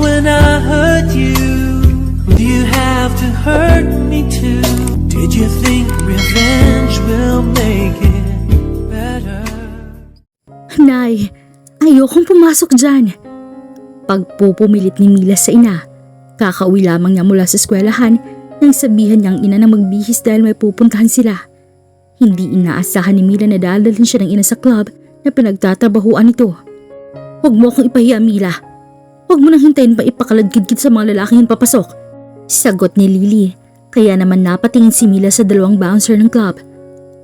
when I hurt you? Do you have to hurt me too? Did you think revenge will make it better? Nay, ayokong pumasok dyan. Pagpupumilit ni Mila sa ina, kakauwi lamang niya mula sa eskwelahan nang sabihan niyang ina na magbihis dahil may pupuntahan sila. Hindi inaasahan ni Mila na dadalhin siya ng ina sa club na pinagtatrabahuan nito. Huwag mo akong ipahiya, Mila. Huwag mo nang hintayin pa ipakaladkidkid sa mga lalaking yung papasok. Sagot ni Lily, kaya naman napatingin si Mila sa dalawang bouncer ng club.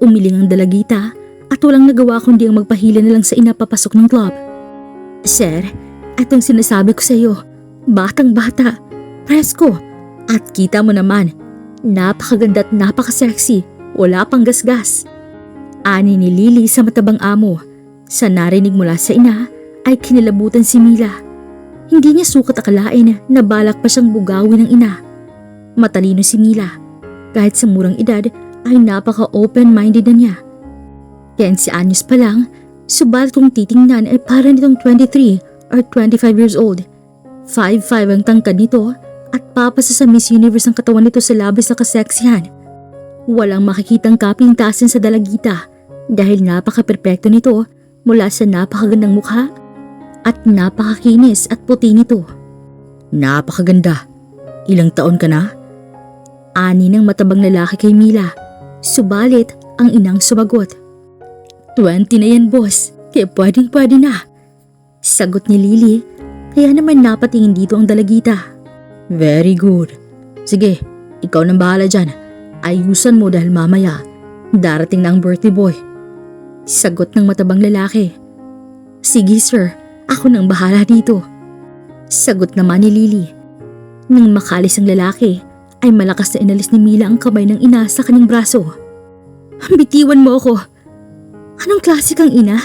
Umiling ang dalagita at walang nagawa kundi ang magpahila na lang sa ina papasok ng club. Sir, atong sinasabi ko sa iyo, batang bata, presko, at kita mo naman, napakaganda at napakasexy, wala pang gasgas. Ani ni Lily sa matabang amo, sa narinig mula sa ina ay kinilabutan si Mila. Hindi niya sukat akalain na balak pa siyang bugawin ng ina. Matalino si Mila, kahit sa murang edad ay napaka-open-minded na niya. 15 anyos pa lang, subalit kung titingnan ay para nitong 23 or 25 years old. 5'5 ang tangkad nito at papasa sa Miss Universe ang katawan nito sa labis na kaseksihan. Walang makikitang kapintasan sa dalagita dahil napaka-perpekto nito mula sa napakagandang mukha at napakakinis at puti nito. Napakaganda. Ilang taon ka na? Ani ng matabang lalaki kay Mila. Subalit ang inang sumagot. 20 na yan boss, kaya pwedeng pwede na. Sagot ni Lily, kaya naman napatingin dito ang dalagita. Very good. Sige, ikaw nang bahala dyan. Ayusan mo dahil mamaya, darating na ang birthday boy. Sagot ng matabang lalaki. Sige sir, ako nang bahala dito. Sagot naman ni Lily. Nang makalis ang lalaki, ay malakas na inalis ni Mila ang kamay ng ina sa kanyang braso. Bitiwan mo ako. Anong klase kang ina?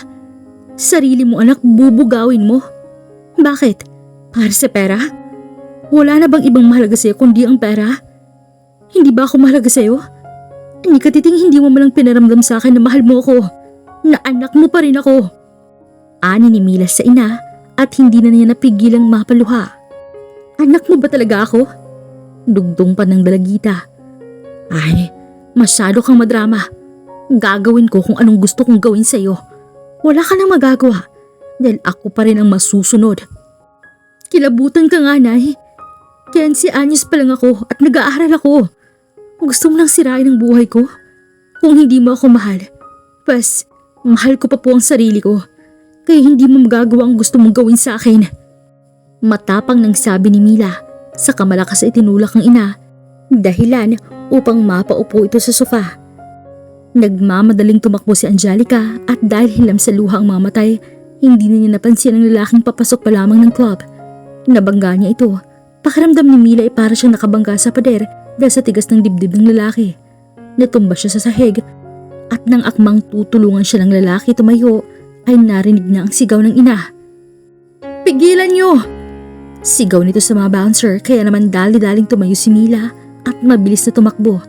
Sarili mo anak bubugawin mo? Bakit? Para sa pera? Wala na bang ibang mahalaga sa'yo kundi ang pera? Hindi ba ako mahalaga sa'yo? Hindi ka titing hindi mo malang pinaramdam sa akin na mahal mo ako. Na anak mo pa rin ako. Ani ni Mila sa ina at hindi na niya napigilang mapaluha. Anak mo ba talaga ako? Dugtong pa ng dalagita. Ay, masyado kang madrama. Gagawin ko kung anong gusto kong gawin sa'yo. Wala ka nang magagawa dahil ako pa rin ang masusunod. Kilabutan ka nga, Nay. 15 anyos pa lang ako at nag-aaral ako. Gusto mo lang sirain ang buhay ko? Kung hindi mo ako mahal, pas, mahal ko pa po ang sarili ko. Kaya hindi mo magagawa ang gusto mong gawin sa akin. Matapang nang sabi ni Mila sa kamalakas ay tinulak ng ina dahilan upang mapaupo ito sa sofa. Nagmamadaling tumakbo si Angelica at dahil hilam sa luha ang mamatay, hindi na niya napansin ang lalaking papasok pa lamang ng club. Nabangga niya ito. Pakiramdam ni Mila ay para siyang nakabangga sa pader dahil sa tigas ng dibdib ng lalaki. Natumba siya sa sahig at nang akmang tutulungan siya ng lalaki tumayo ay narinig na ang sigaw ng ina. Pigilan niyo! Sigaw nito sa mga bouncer kaya naman dali-daling tumayo si Mila at mabilis na tumakbo.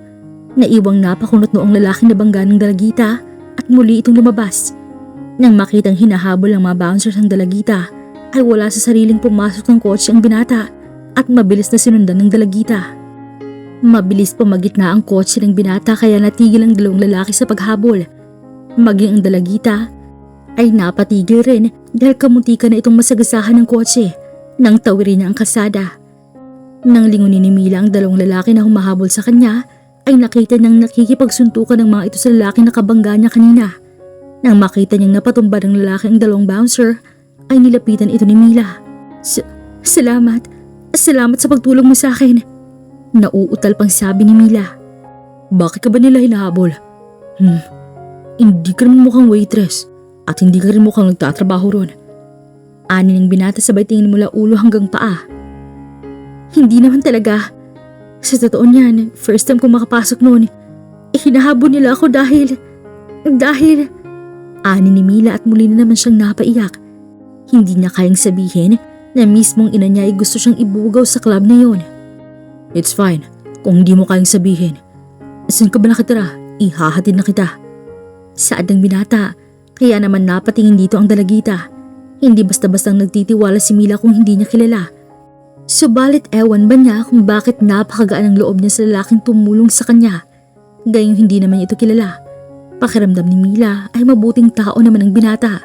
Naiwang napakunot noong lalaking nabangga ng dalagita at muli itong lumabas. Nang makitang hinahabol ng mga bouncers ang dalagita, ay wala sa sariling pumasok ng kotse ang binata at mabilis na sinundan ng dalagita. Mabilis pumagitna ang kotse ng binata kaya natigil ang dalawang lalaki sa paghabol. Maging ang dalagita ay napatigil rin dahil kamuntika na itong masagasahan ng kotse nang tawirin niya ang kasada. Nang lingunin ni Mila ang dalawang lalaki na humahabol sa kanya, ay nakita niyang nakikipagsuntukan ng mga ito sa lalaki na kabangga niya kanina. Nang makita niyang napatumba ng lalaki ang dalawang bouncer, ay nilapitan ito ni Mila. "Sa- Salamat. Salamat sa pagtulong mo sa akin. Nauutal pang sabi ni Mila. Bakit ka ba nila hinahabol? Hmm, hindi ka naman mukhang waitress at hindi ka rin mukhang nagtatrabaho ron. Ani ng binata sabay tingin mula ulo hanggang paa. Hindi naman talaga. Sa totoo niyan, first time ko makapasok noon, eh, hinahabol nila ako dahil, dahil, ani ni Mila at muli na naman siyang napaiyak. Hindi niya kayang sabihin na mismong ina niya ay gusto siyang ibugaw sa club na yon. It's fine, kung hindi mo kayang sabihin. Saan ka ba nakatira? Ihahatid na kita. Saad ng binata, kaya naman napatingin dito ang dalagita. Hindi basta-bastang nagtitiwala si Mila kung hindi niya kilala. Subalit ewan ba niya kung bakit napakagaan ang loob niya sa lalaking tumulong sa kanya. Gayong hindi naman ito kilala. Pakiramdam ni Mila ay mabuting tao naman ang binata.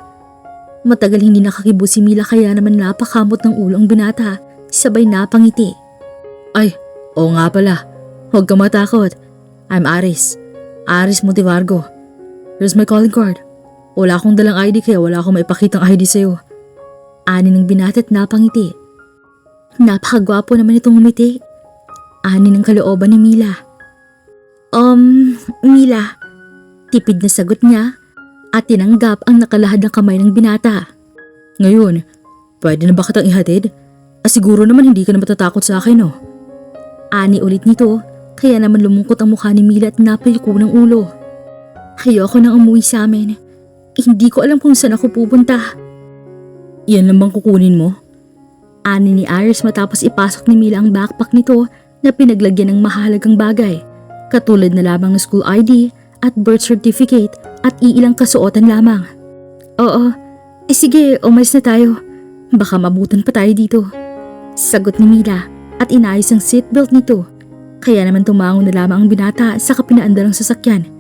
Matagal hindi nakakibo si Mila kaya naman napakamot ng ulo ang binata, sabay napangiti. Ay, oo nga pala. Huwag ka matakot. I'm Aris. Aris Motivargo. Here's my calling card. Wala akong dalang ID kaya wala akong maipakitang ID sa'yo. Ani ng binata at napangiti. Napakagwapo naman itong umiti. Ani ng kalooban ni Mila. Um, Mila. Tipid na sagot niya at tinanggap ang nakalahad ng kamay ng binata. Ngayon, pwede na ba kitang ihatid? Ah, siguro naman hindi ka na matatakot sa akin, no? Ani ulit nito, kaya naman lumungkot ang mukha ni Mila at napayuko ng ulo. Ayoko nang umuwi sa amin. Hindi ko alam kung saan ako pupunta. Yan lang bang kukunin mo? Ani ni Iris matapos ipasok ni Mila ang backpack nito na pinaglagyan ng mahalagang bagay. Katulad na lamang ng school ID at birth certificate at iilang kasuotan lamang. Oo, eh sige, umalis na tayo. Baka mabutan pa tayo dito. Sagot ni Mila at inayos ang seatbelt nito. Kaya naman tumango na lamang ang binata sa kapinaandalang sasakyan.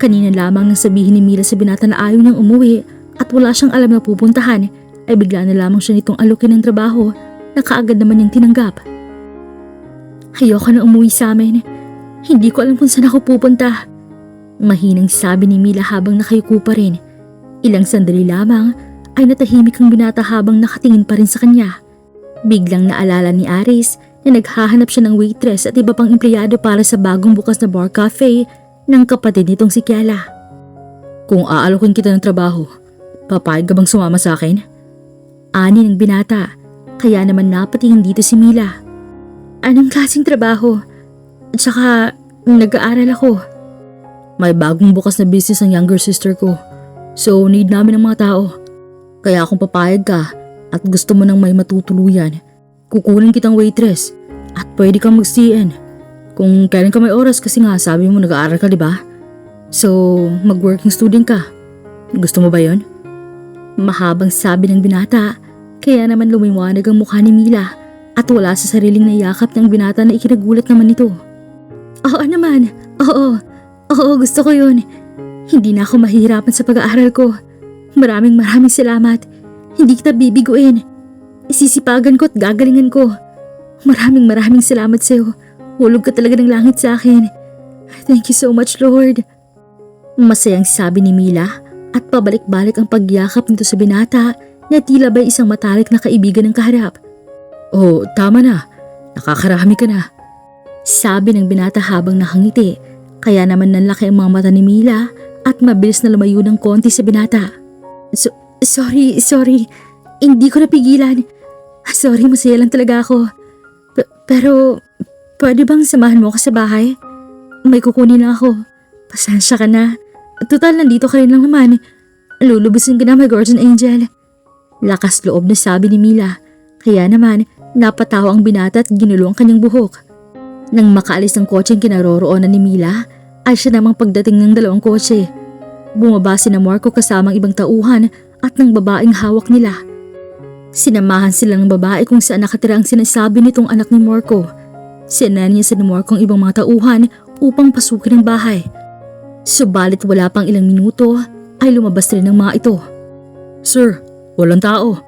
Kanina lamang nang sabihin ni Mila sa binata na ayaw niyang umuwi at wala siyang alam na pupuntahan ay bigla na lamang siya nitong alukin ng trabaho na kaagad naman niyang tinanggap. Ayoko na umuwi sa amin. Hindi ko alam kung saan ako pupunta. Mahinang sabi ni Mila habang nakayuko pa rin. Ilang sandali lamang ay natahimik ang binata habang nakatingin pa rin sa kanya. Biglang naalala ni Aris na naghahanap siya ng waitress at iba pang empleyado para sa bagong bukas na bar cafe ng kapatid nitong si Kiala. Kung aalokin kita ng trabaho, papayag ka bang sumama sa akin? Ani ng binata, kaya naman napatingin dito si Mila. Anong klaseng trabaho? At saka, nag-aaral ako. May bagong bukas na business ang younger sister ko. So, need namin ng mga tao. Kaya kung papayag ka at gusto mo nang may matutuluyan, kukunin kitang waitress at pwede kang mag-CN. Kung kailan ka may oras kasi nga sabi mo nag-aaral ka, di ba? So, mag-working student ka. Gusto mo ba yon? Mahabang sabi ng binata, kaya naman lumiwanag ang mukha ni Mila at wala sa sariling naiyakap ng binata na ikinagulat naman nito. Oo naman, oo, oo gusto ko yun. Hindi na ako mahihirapan sa pag-aaral ko. Maraming maraming salamat. Hindi kita bibiguin. Sisipagan ko at gagalingan ko. Maraming maraming salamat sa'yo. Hulog ka talaga ng langit sa akin. Thank you so much, Lord. Masayang sabi ni Mila at pabalik-balik ang pagyakap nito sa binata na tila ba'y isang matalik na kaibigan ng kaharap. Oh, tama na. Nakakarami ka na. Sabi ng binata habang nakangiti, kaya naman nanlaki ang mga mata ni Mila at mabilis na lumayo ng konti sa binata. So, sorry, sorry. Hindi ko napigilan. Sorry, masaya lang talaga ako. P- pero, pwede bang samahan mo ako sa bahay? May kukunin na ako. Pasensya ka na. Total, nandito ka rin lang naman. Lulubusin ka na, my guardian angel. Lakas loob na sabi ni Mila. Kaya naman, napatawa ang binata at ginulo ang kanyang buhok. Nang makaalis ang kotse ang kinaroroonan ni Mila, ay siya namang pagdating ng dalawang kotse. Bumaba si na Marco kasamang ibang tauhan at ng babaeng hawak nila. Sinamahan sila ng babae kung saan nakatira ang sinasabi nitong anak ni Marco. Sinan niya sa ni Marco ang ibang mga tauhan upang pasukin ang bahay. Subalit wala pang ilang minuto ay lumabas rin ang mga ito. Sir, walang tao.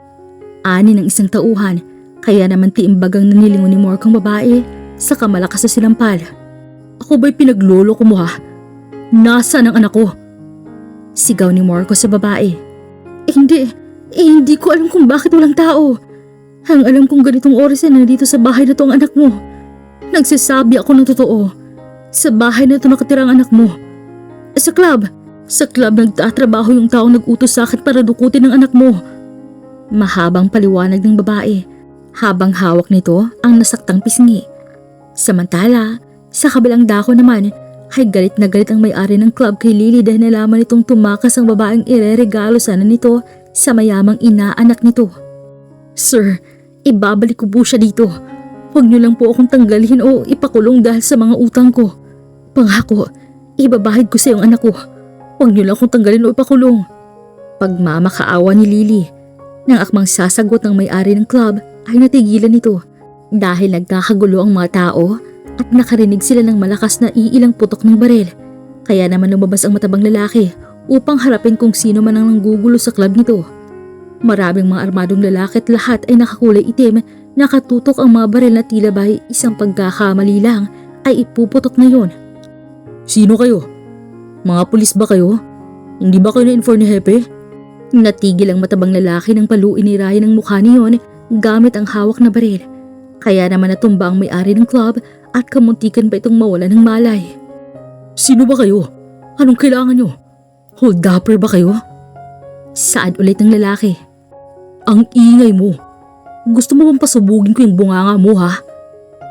Ani ng isang tauhan, kaya naman tiimbagang nanilingon ni Marco ang babae sa kamalakas na silampal. Ako ba'y pinaglolo ko mo ha? Nasaan ang anak ko? Sigaw ni Marco sa babae. Eh, hindi, eh, hindi ko alam kung bakit walang tao. Ang alam kong ganitong oras na nandito sa bahay na to ang anak mo. Nagsasabi ako ng totoo. Sa bahay na to nakatira ang anak mo. Sa club. Sa club nagtatrabaho yung taong nag-utos sa akin para dukutin ang anak mo. Mahabang paliwanag ng babae habang hawak nito ang nasaktang pisngi. Samantala, sa kabilang dako naman ay galit na galit ang may-ari ng club kay Lily dahil nalaman nitong tumakas ang babaeng ireregalo sana nito sa mayamang inaanak nito. Sir, ibabalik ko po siya dito. Huwag niyo lang po akong tanggalin o ipakulong dahil sa mga utang ko. Pangako, ibabahid ko sa iyong anak ko. Huwag niyo lang akong tanggalin o ipakulong. Pagmamakaawa ni Lily, nang akmang sasagot ng may-ari ng club ay natigilan nito. Dahil nagkakagulo ang mga tao at nakarinig sila ng malakas na iilang putok ng baril. Kaya naman lumabas ang matabang lalaki upang harapin kung sino man ang nanggugulo sa club nito. Maraming mga armadong lalaki at lahat ay nakakulay itim, nakatutok ang mga baril na tila ba isang pagkakamali lang ay ipuputok na yon. Sino kayo? Mga pulis ba kayo? Hindi ba kayo na-inform ni Hepe? Natigil ang matabang lalaki ng paluin ni Ryan ang mukha niyon gamit ang hawak na baril. Kaya naman natumba ang may-ari ng club at kamuntikan pa itong mawala ng malay. Sino ba kayo? Anong kailangan nyo? Hold upper ba kayo? Saan ulit ng lalaki? Ang ingay mo. Gusto mo bang pasubugin ko yung bunganga mo ha?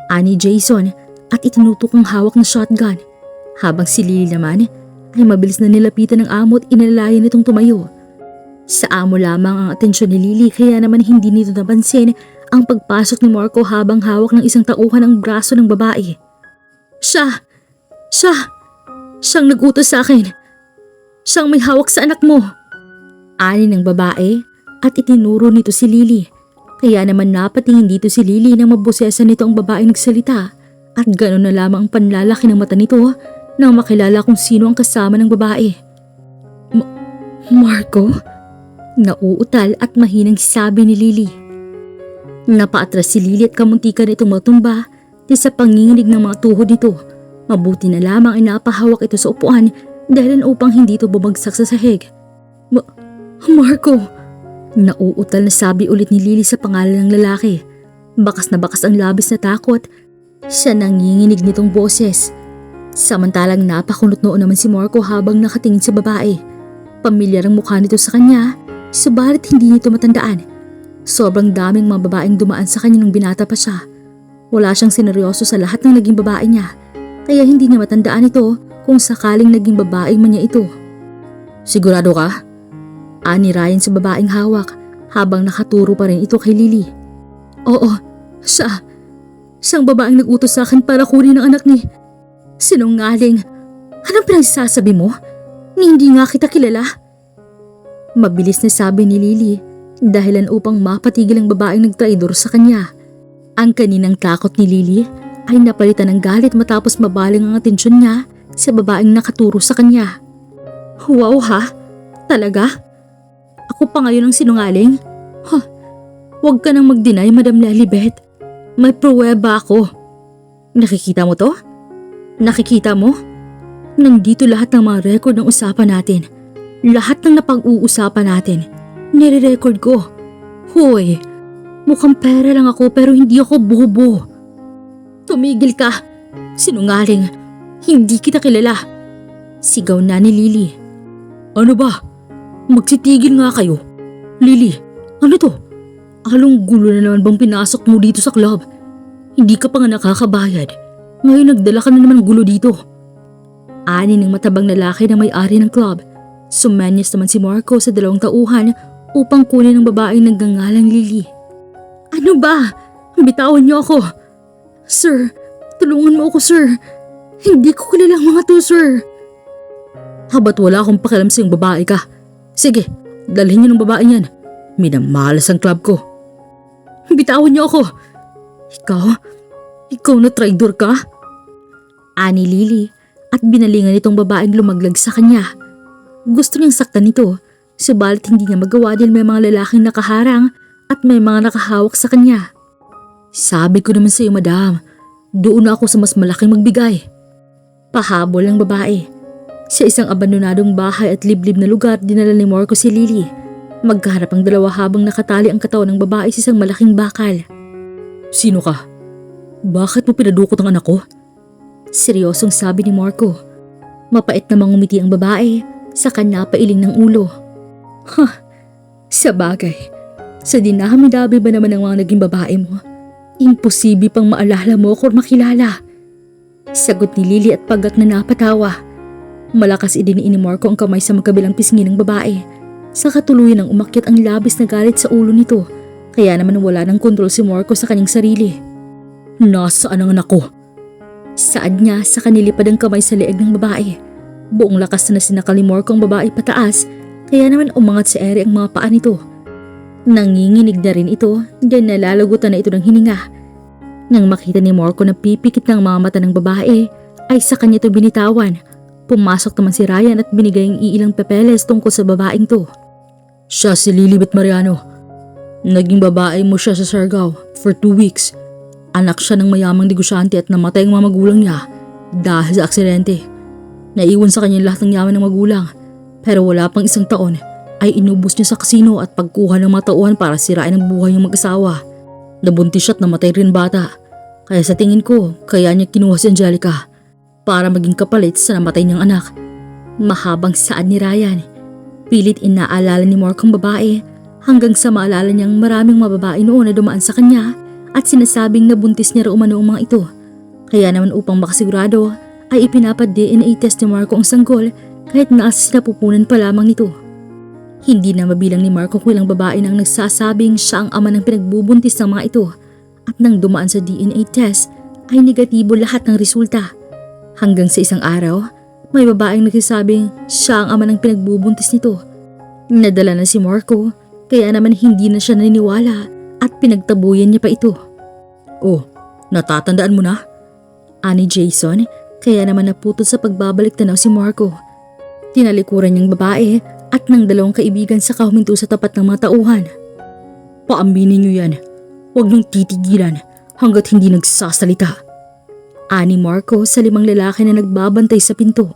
Ani Jason at itinutok ang hawak na shotgun. Habang si Lily naman ay mabilis na nilapitan ng amo at inalayan nitong tumayo. Sa amo lamang ang atensyon ni Lily kaya naman hindi nito napansin ang pagpasok ni Marco habang hawak ng isang tauhan ang braso ng babae. Siya! Siya! Siyang nagutos sa akin. Siyang may hawak sa anak mo. Ani ng babae at itinuro nito si Lily. Kaya naman napatingin dito si Lily nang mabusesan nito ang babae nagsalita at gano'n na lamang ang panlalaki ng mata nito nang makilala kung sino ang kasama ng babae. Ma- Marco? Nauutal at mahinang sabi ni Lily. Napaatras si Lily at kamuntikan itong matumba di sa panginginig ng mga tuhod nito. Mabuti na lamang ay napahawak ito sa upuan dahil upang hindi ito bumagsak sa sahig. Ma- Marco! Nauutal na sabi ulit ni Lily sa pangalan ng lalaki. Bakas na bakas ang labis na takot. Siya nanginginig nitong boses. Samantalang napakunot noon naman si Marco habang nakatingin sa babae. Pamilyar ang mukha nito sa kanya, subalit hindi nito matandaan. Sobrang daming mga babaeng dumaan sa kanya nung binata pa siya. Wala siyang sineryoso sa lahat ng naging babae niya, kaya hindi niya matandaan ito kung sakaling naging babae man niya ito. Sigurado ka? Ani Ryan sa babaeng hawak habang nakaturo pa rin ito kay Lily. Oo, siya. Siyang babaeng nag-utos sa akin para kunin ang anak ni... Sinungaling. Anong pinagsasabi mo? Ni hindi nga kita kilala. Mabilis na sabi ni Lily dahilan upang mapatigil ang babaeng nagtraidor sa kanya. Ang kaninang takot ni Lily ay napalitan ng galit matapos mabaling ang atensyon niya sa babaeng nakaturo sa kanya. Wow ha? Talaga? Ako pa ngayon ang sinungaling? Ha? Huwag ka nang mag-deny, Madam Lilibet. May pruweba ako. Nakikita mo to? Nakikita mo? Nandito lahat ng mga record ng usapan natin. Lahat ng napag-uusapan natin. Nire-record ko. Hoy, mukhang pera lang ako pero hindi ako bobo. Tumigil ka. Sinungaling. Hindi kita kilala. Sigaw na ni Lily. Ano ba? Magsitigil nga kayo. Lily, ano to? Along gulo na naman bang pinasok mo dito sa club? Hindi ka pa nga nakakabayad. Ngayon nagdala ka na naman gulo dito. Ani ng matabang lalaki na may-ari ng club. Sumanyas naman si Marco sa dalawang tauhan upang kunin ang babaeng nagngangalang Lily. Ano ba? Bitawan niyo ako. Sir, tulungan mo ako sir. Hindi ko kilala ang mga to sir. Habat wala akong pakialam sa yung babae ka. Sige, dalhin niyo ng babae niyan. Minamalas ang club ko. Bitawan niyo ako. Ikaw? Ikaw na traidor ka? Ani Lily at binalingan itong babaeng lumaglag sa kanya. Gusto niyang saktan ito, subalit hindi niya magawa dahil may mga lalaking nakaharang at may mga nakahawak sa kanya. Sabi ko naman sa iyo, madam, doon ako sa mas malaking magbigay. Pahabol ang babae. Sa isang abandonadong bahay at liblib na lugar, dinala ni Marco si Lily. Magkaharap ang dalawa habang nakatali ang katawan ng babae sa isang malaking bakal. Sino ka? Bakit mo pinadukot ang anak ko? Seryosong sabi ni Marco. Mapait namang umiti ang babae, sa kanya pailing ng ulo. Ha, sa bagay. Sa dinami-dabi ba naman ng mga naging babae mo? Imposible pang maalala mo ako makilala. Sagot ni Lily at pagkat na napatawa. Malakas idiniin ni Marco ang kamay sa magkabilang pisngi ng babae. Sa katuluyan ng umakyat ang labis na galit sa ulo nito. Kaya naman wala ng kontrol si Marco sa kanyang sarili. Nasaan ang anak ko? Saad niya sa kanilipad ang kamay sa leeg ng babae. Buong lakas na sinakal ni Marco ang babae pataas, kaya naman umangat sa ere ang mga paa nito. Nanginginig na rin ito dahil nalalagutan na ito ng hininga. Nang makita ni Marco na pipikit ng mga mata ng babae, ay sa kanya ito binitawan. Pumasok naman si Ryan at binigay ang iilang pepeles tungkol sa babaeng to. Siya si Lilibet Mariano. Naging babae mo siya sa Sargao for two weeks. Anak siya ng mayamang negosyante at namatay ang mga magulang niya dahil sa aksidente. Naiwan sa kanya lahat ng yaman ng magulang pero wala pang isang taon ay inubos niya sa kasino at pagkuha ng mga tauhan para sirain ang buhay ng mag-asawa. Nabuntis siya at namatay rin bata. Kaya sa tingin ko, kaya niya kinuha si Angelica para maging kapalit sa namatay niyang anak. Mahabang saan ni Ryan. Pilit inaalala ni Mark ang babae hanggang sa maalala niyang maraming mababae noon na dumaan sa kanya at sinasabing nabuntis niya raw umano ang mga ito. Kaya naman upang makasigurado ay ipinapad-DNA test ni Marco ang sanggol kahit nasa sinapupunan pa lamang nito. Hindi na mabilang ni Marco kung ilang babae na ang nagsasabing siya ang ama ng pinagbubuntis ng mga ito at nang dumaan sa DNA test ay negatibo lahat ng resulta. Hanggang sa isang araw, may babaeng nagsasabing siya ang ama ng pinagbubuntis nito. Nadala na si Marco, kaya naman hindi na siya naniniwala at pinagtabuyan niya pa ito. Oh, natatandaan mo na? Ani Jason, kaya naman naputol sa pagbabalik tanaw si Marco. Tinalikuran niyang babae at ng dalawang kaibigan sa kahuminto sa tapat ng mga tauhan. Paaminin niyo yan. Huwag niyong titigilan hanggat hindi nagsasalita. Ani Marco sa limang lalaki na nagbabantay sa pinto.